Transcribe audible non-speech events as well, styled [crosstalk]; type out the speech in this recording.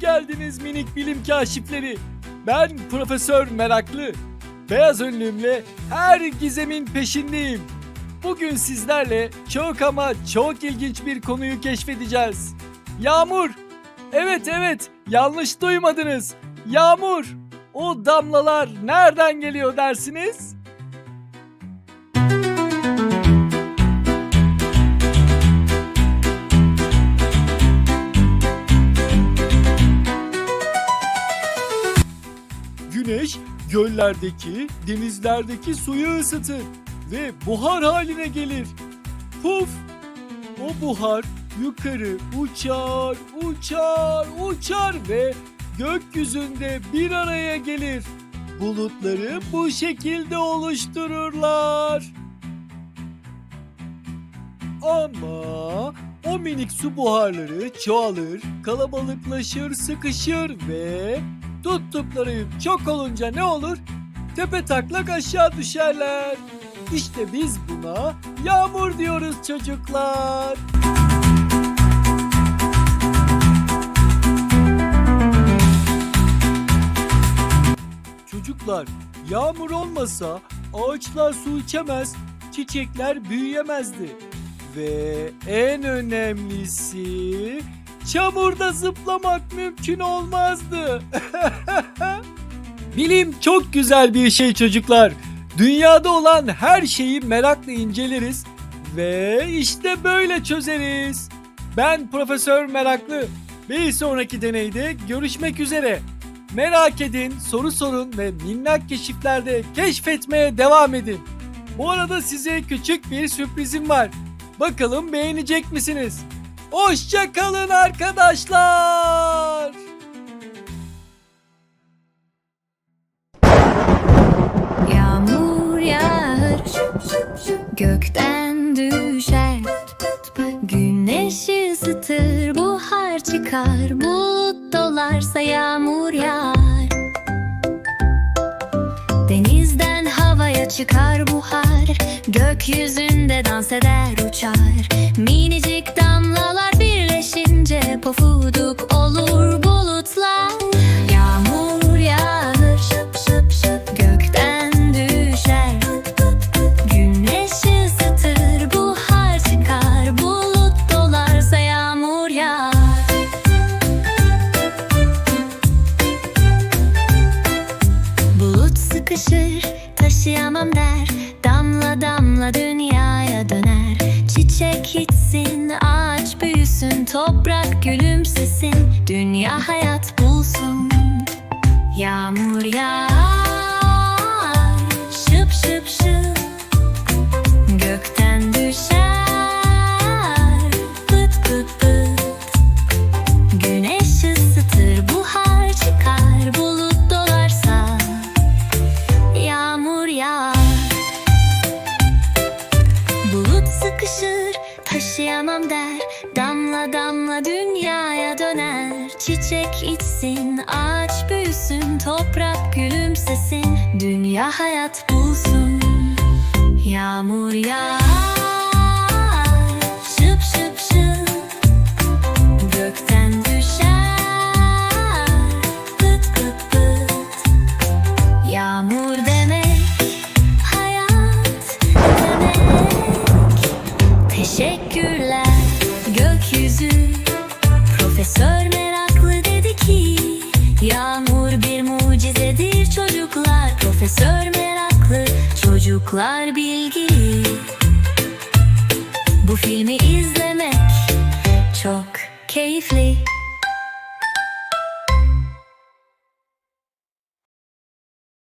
geldiniz minik bilim kaşifleri. Ben Profesör Meraklı. Beyaz önlüğümle her gizemin peşindeyim. Bugün sizlerle çok ama çok ilginç bir konuyu keşfedeceğiz. Yağmur. Evet evet yanlış duymadınız. Yağmur. O damlalar nereden geliyor dersiniz? Göllerdeki, denizlerdeki suyu ısıtır ve buhar haline gelir. Puf! O buhar yukarı uçar, uçar, uçar ve gökyüzünde bir araya gelir. Bulutları bu şekilde oluştururlar. Ama o minik su buharları çoğalır, kalabalıklaşır, sıkışır ve tuttukları çok olunca ne olur? Tepe taklak aşağı düşerler. İşte biz buna yağmur diyoruz çocuklar. Çocuklar, yağmur olmasa ağaçlar su içemez, çiçekler büyüyemezdi. Ve en önemlisi çamurda zıplamak mümkün olmazdı. [laughs] Bilim çok güzel bir şey çocuklar. Dünyada olan her şeyi merakla inceleriz ve işte böyle çözeriz. Ben Profesör Meraklı. Bir sonraki deneyde görüşmek üzere. Merak edin, soru sorun ve minnak keşiflerde keşfetmeye devam edin. Bu arada size küçük bir sürprizim var. Bakalım beğenecek misiniz? Hoşça kalın arkadaşlar. Yağmur yağar Gökten düşer. Güneş ısıtır Buhar çıkar. Bulut dolarsa yağmur yağar. Denizden havaya çıkar buhar. Gökyüzünde dans eder uçar. Minicik Pofuduk olur bulutlar. Yağmur yağar Gökten düşer. Güneş ısıtır Buhar çıkar Bulut dolarsa yağmur yağar. Bulut sıkışır taşıyamam der. Damla damla dünyaya döner. Çiçek içsin ağaç büyüsün Toprak gülümsesin Dünya hayat bulsun Yağmur yağar der. Damla damla dünyaya döner. Çiçek içsin ağaç büyüsün Toprak gülümsesin. Dünya hayat bulsun. Yağmur yağar Şıp şıp Yağmur bir mucizedir çocuklar. Profesör meraklı çocuklar bilgili Bu filmi izlemek çok keyifli